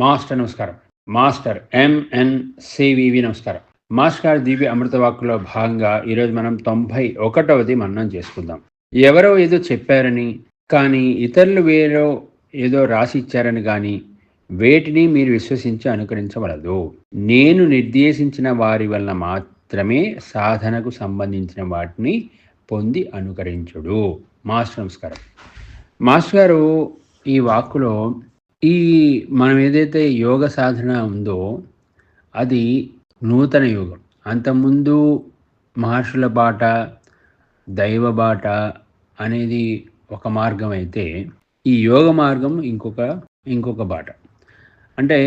Master నమస్కారం. Master MN CVV నమస్కారం. Master గారి దివ్య అమృతవాక్కులో భాగంగా ఈరోజు మనం తొంభై ఒకటవది మన్నం చేసుకుందాం. ఎవరో ఏదో చెప్పారని కానీ ఇతరులు వేరో ఏదో రాసి ఇచ్చారని కానీ వేటిని మీరు విశ్వసించి అనుకరించవలదు. నేను నిర్దేశించిన వారి వలన మాత్రమే సాధనకు సంబంధించిన వాటిని పొంది అనుకరించుడు. మాస్టర్ నమస్కారం. మాస్టర్ గారు ఈ వాక్కులో ఈ మనం ఏదైతే యోగ సాధన ఉందో అది నూతన యోగం. అంతకుముందు మహర్షుల బాట దైవ బాట అనేది ఒక మార్గం అయితే ఈ యోగ మార్గం ఇంకొక ఇంకొక బాట. అంటే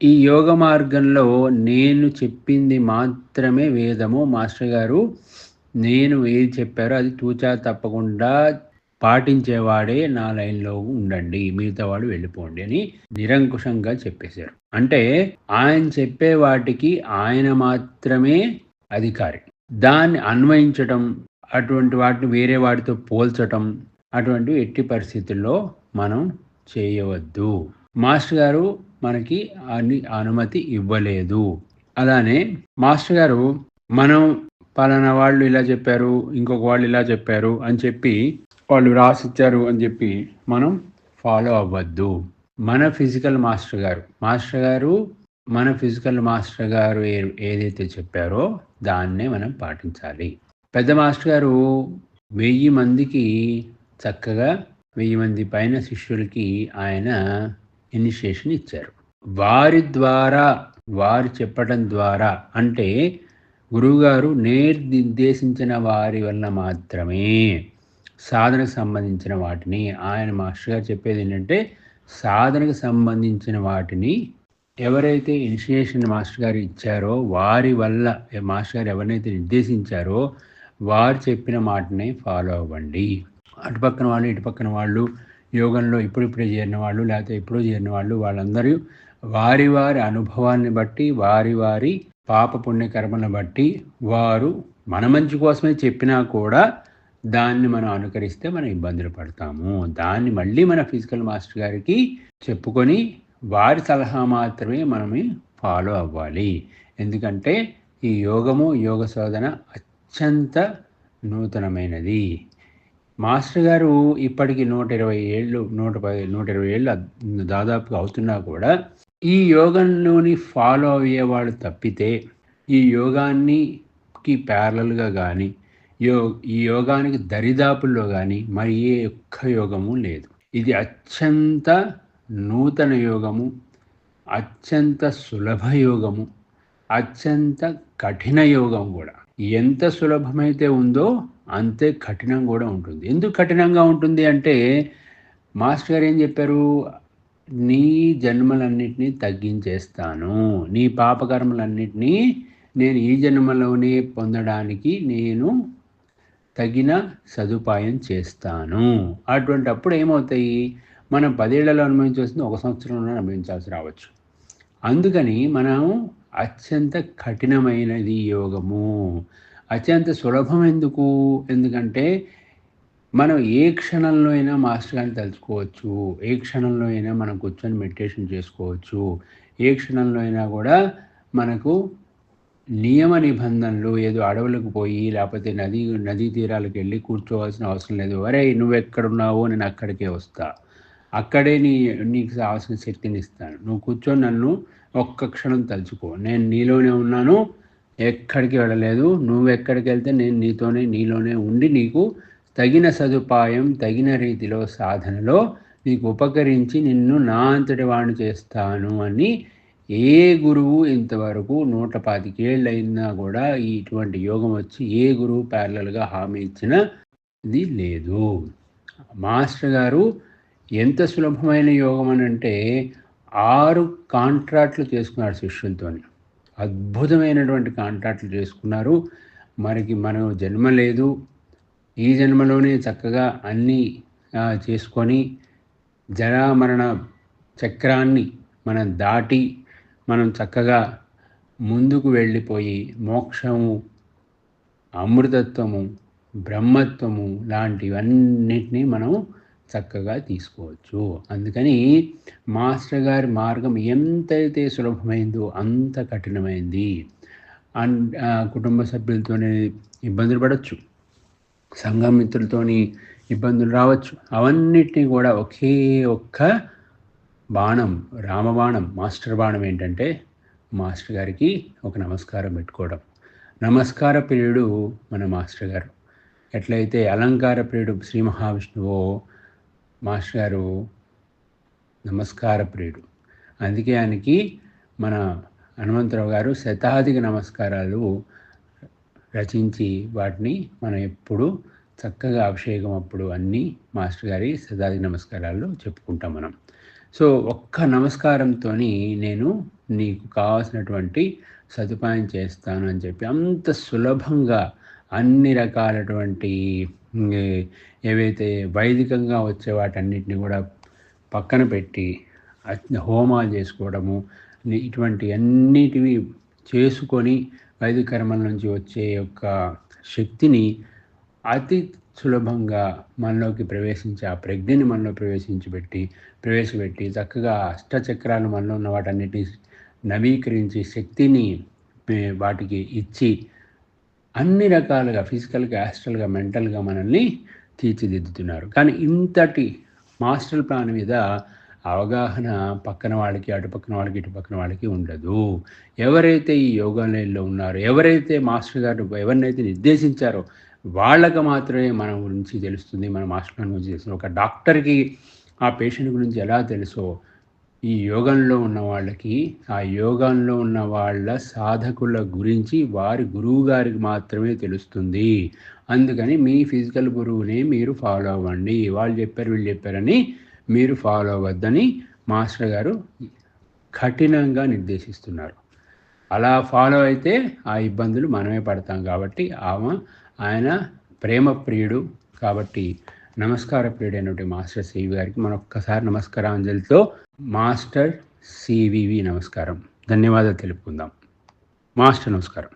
ఈ యోగ మార్గంలో నేను చెప్పింది మాత్రమే వేదము. మాస్టర్ గారు నేను ఏది చెప్పారో అది తూచా తప్పకుండా పాటించేవాడే నా లైన్లో ఉండండి మిగతా వాడు వెళ్ళిపోండి అని నిరంకుశంగా చెప్పేశారు. అంటే ఆయన చెప్పే వాటికి ఆయన మాత్రమే అధికారి. దాన్ని అన్వయించటం అటువంటి వాటిని వేరే వాటితో పోల్చటం అటువంటి ఎట్టి పరిస్థితుల్లో మనం చేయవద్దు. మాస్టర్ గారు మనకి అని అనుమతి ఇవ్వలేదు. అలానే మాస్టర్ గారు మనం పలానా వాళ్ళు ఇలా చెప్పారు ఇంకొక వాళ్ళు ఇలా చెప్పారు అని చెప్పి వాళ్ళు రాసిచ్చారు అని చెప్పి మనం ఫాలో అవ్వద్దు. మన ఫిజికల్ మాస్టర్ గారు మాస్టర్ గారు మన ఫిజికల్ మాస్టర్ గారు ఏ- ఏదైతే చెప్పారో దాన్నే మనం పాటించాలి. పెద్ద మాస్టర్ గారు వెయ్యి మందికి చక్కగా వెయ్యి మంది పైన శిష్యులకి ఆయన ఇనిషియేషన్ ఇచ్చారు. వారి ద్వారా వారు చెప్పడం ద్వారా అంటే గురువుగారు నిర్దేశించిన వారి వల్ల మాత్రమే సాధనకు సంబంధించిన వాటిని. ఆయన మాస్టర్ గారు చెప్పేది ఏంటంటే సాధనకు సంబంధించిన వాటిని ఎవరైతే ఇనిషియేషన్ మాస్టర్ గారు ఇచ్చారో వారి వల్ల మాస్టర్ గారు ఎవరినైతే నిర్దేశించారో వారు చెప్పిన మాటనే ఫాలో అవ్వండి. అటుపక్కన వాళ్ళు ఇటుపక్కన వాళ్ళు యోగంలో ఇప్పుడిప్పుడే చేరిన వాళ్ళు లేకపోతే ఎప్పుడో చేరిన వాళ్ళు వాళ్ళందరూ వారి వారి అనుభవాన్ని బట్టి వారి వారి పాప పుణ్య కర్మలను బట్టి వారు మన మంచి కోసమే చెప్పినా కూడా దాన్ని మనం అనుకరిస్తే మనం ఇబ్బందులు పడతాము. దాన్ని మళ్ళీ మన ఫిజికల్ మాస్టర్ గారికి చెప్పుకొని వారి సలహా మాత్రమే మనమే ఫాలో అవ్వాలి. ఎందుకంటే ఈ యోగము యోగ శోధన అత్యంత నూతనమైనది. మాస్టర్ గారు ఇప్పటికి నూట ఇరవై ఏళ్ళు నూట పది నూట ఇరవై ఏళ్ళు దాదాపుగా అవుతున్నా కూడా ఈ యోగంలోని ఫాలో అయ్యేవాడు తప్పితే ఈ యోగాన్నికి ప్యారలల్గా కానీ యో ఈ యోగానికి దరిదాపుల్లో కానీ మరి ఏ ఒక్క యోగము లేదు. ఇది అత్యంత నూతన యోగము అత్యంత సులభ యోగము అత్యంత కఠిన యోగం కూడా. ఎంత సులభమైతే ఉందో అంతే కఠినం కూడా ఉంటుంది. ఎందుకు కఠినంగా ఉంటుంది అంటే మాస్టర్ గారు ఏం చెప్పారు? నీ జన్మలన్నింటినీ తగ్గించేస్తాను. నీ పాపకర్మలన్నింటినీ నేను ఈ జన్మలోనే పొందడానికి నేను తగిన సదుపాయం చేస్తాను. అటువంటి అప్పుడు ఏమవుతాయి? మనం పదేళ్ళలో అనుభవించాల్సింది ఒక సంవత్సరంలో అనుభవించాల్సి రావచ్చు. అందుకని మనం అత్యంత కఠినమైనది యోగము. అత్యంత సులభం ఎందుకు? ఎందుకంటే మనం ఏ క్షణంలో అయినా మాస్టర్ గారిని తలుచుకోవచ్చు. ఏ క్షణంలో అయినా మనం కూర్చొని మెడిటేషన్ చేసుకోవచ్చు. ఏ క్షణంలో అయినా కూడా మనకు నియమ నిబంధనలు ఏదో అడవులకు పోయి లేకపోతే నది నదీ తీరాలకు వెళ్ళి కూర్చోవాల్సిన అవసరం లేదు. అరే నువ్వు ఎక్కడున్నావో నేను అక్కడికే వస్తా. అక్కడే నీ నీకు కావాల్సిన శక్తిని ఇస్తాను. నువ్వు కూర్చొని నన్ను ఒక్క క్షణం తలుచుకో. నేను నీలోనే ఉన్నాను ఎక్కడికి వెళ్ళలేదు. నువ్వు ఎక్కడికి వెళ్తే నేను నీతోనే నీలోనే ఉండి నీకు తగిన సదుపాయం తగిన రీతిలో సాధనలో నీకు ఉపకరించి నిన్ను నా అంతటి వాడిని చేస్తాను అని ఏ గురువు ఇంతవరకు నూట పాతికేళ్ళు అయినా కూడా ఇటువంటి యోగం వచ్చి ఏ గురువు ప్యారలల్గా హామీ ఇచ్చిన ఇది లేదు. మాస్టర్ గారు ఎంత సులభమైన యోగం అని అంటే ఆరు కాంట్రాక్ట్లు చేసుకున్నారు శిష్యులతో అద్భుతమైనటువంటి కాంట్రాక్ట్లు చేసుకున్నారు. మనకి మనం జన్మ లేదు. ఈ జన్మలోనే చక్కగా అన్నీ చేసుకొని జరామరణ చక్రాన్ని మనం దాటి మనం చక్కగా ముందుకు వెళ్ళిపోయి మోక్షము అమృతత్వము బ్రహ్మత్వము లాంటివన్నిటినీ మనం చక్కగా తీసుకోవచ్చు. అందుకని మాస్టర్ గారి మార్గం ఎంతైతే సులభమైందో అంత కఠినమైంది. అన్ కుటుంబ సభ్యులతోనే ఇబ్బందులు పడవచ్చు సంఘమిత్రులతోని ఇబ్బందులు రావచ్చు. అవన్నిటినీ కూడా ఒకే ఒక్క బాణం రామబాణం మాస్టర్ బాణం ఏంటంటే మాస్టర్ గారికి ఒక నమస్కారం పెట్టుకోవడం. నమస్కార ప్రియుడు మన మాస్టర్ గారు. ఎట్లయితే అలంకార ప్రియుడు శ్రీ మహావిష్ణువు మాస్టర్ గారు నమస్కార ప్రియుడు. అందుకే ఆయనకి మన హనుమంతరావు గారు శతాధిక నమస్కారాలు రచించి వాటిని మనం ఎప్పుడు చక్కగా అభిషేకం అప్పుడు అన్నీ మాస్టర్ గారి శతాధిక నమస్కారాలు చెప్పుకుంటాం మనం. సో ఒక్క నమస్కారంతో నేను నీకు కావాల్సినటువంటి సదుపాయం చేస్తాను అని చెప్పి అంత సులభంగా అన్ని రకాలటువంటి ఏవైతే వైదికంగా వచ్చే వాటన్నిటిని కూడా పక్కన పెట్టి హోమాలు చేసుకోవడము ఇటువంటి అన్నిటివి చేసుకొని వైదిక కర్మల నుంచి వచ్చే యొక్క శక్తిని అతి సులభంగా మనలోకి ప్రవేశించి ఆ ప్రజ్ఞని మనలో ప్రవేశించిపెట్టి ప్రవేశపెట్టి చక్కగా అష్టచక్రాలు మనలో ఉన్న వాటన్నిటిని నవీకరించి శక్తిని వాటికి ఇచ్చి అన్ని రకాలుగా ఫిజికల్గా యాస్ట్రల్గా మెంటల్గా మనల్ని తీర్చిదిద్దుతున్నారు. కానీ ఇంతటి మాస్టర్ ప్లాన్ మీద అవగాహన పక్కన వాళ్ళకి అటు పక్కన వాళ్ళకి ఇటు పక్కన వాళ్ళకి ఉండదు. ఎవరైతే ఈ యోగాలయంలో ఉన్నారో ఎవరైతే మాస్టర్ గారు ఎవరినైతే నిర్దేశించారో వాళ్ళకి మాత్రమే మన గురించి తెలుస్తుంది మన మాస్టర్ గురించి తెలుస్తుంది ఒక డాక్టర్కి ఆ పేషెంట్ గురించి ఎలా తెలుసో ఈ యోగంలో ఉన్న వాళ్ళకి ఆ యోగంలో ఉన్న వాళ్ళ సాధకుల గురించి వారి గురువు గారికి మాత్రమే తెలుస్తుంది. అందుకని మీ ఫిజికల్ గురువుని మీరు ఫాలో అవ్వండి. వాళ్ళు చెప్పారు వీళ్ళు చెప్పారని మీరు ఫాలో అవ్వద్దని మాస్టర్ గారు కఠినంగా నిర్దేశిస్తున్నారు. అలా ఫాలో అయితే ఆ ఇబ్బందులు మనమే పడతాం కాబట్టి ఆమె ఆయన ప్రేమ ప్రియుడు కాబట్టి నమస్కార ప్రియుడైనటువంటి మాస్టర్ సివి గారికి మరొక్కసారి నమస్కారాంజలితో మాస్టర్ సివివి నమస్కారం. ధన్యవాదాలు తెలుపుకుందాం. మాస్టర్ నమస్కారం.